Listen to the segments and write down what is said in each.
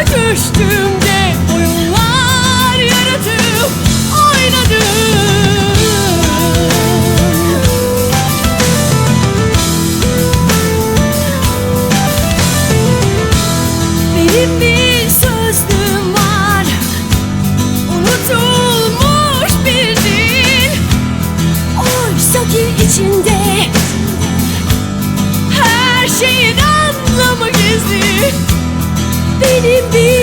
düştüm. Lady be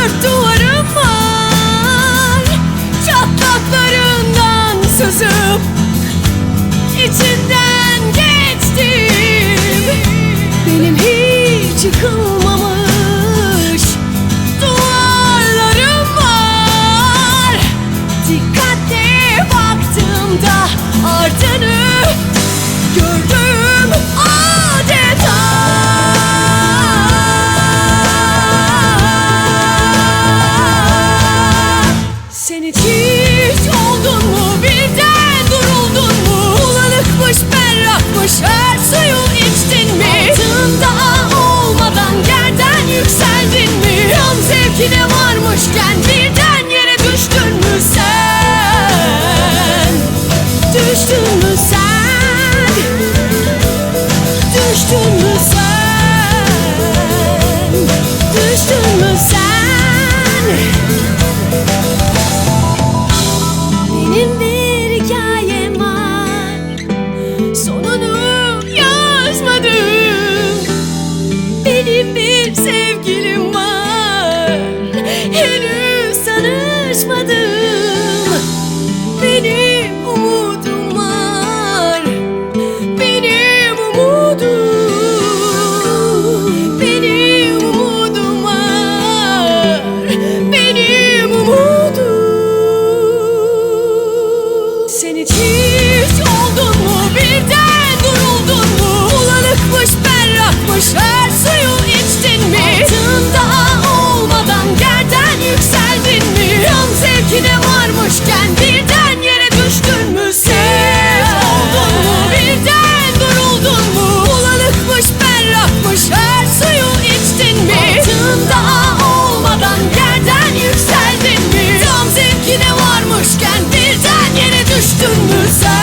dört duvarım var. Çatlaklarından sızıp içinden geçtim. Benim hiç yıkılmam sonunu yazmadım. Benim bir sevgilim var. Henüz tanışmadım. sevkine varmışken birden yere düştün mü sen? Oldun mu birden duruldun mu? Bulanıkmış berrakmış her suyu içtin mi? Altın daha olmadan yerden yükseldin mi? Tam zevkine varmışken birden yere düştün mü sen?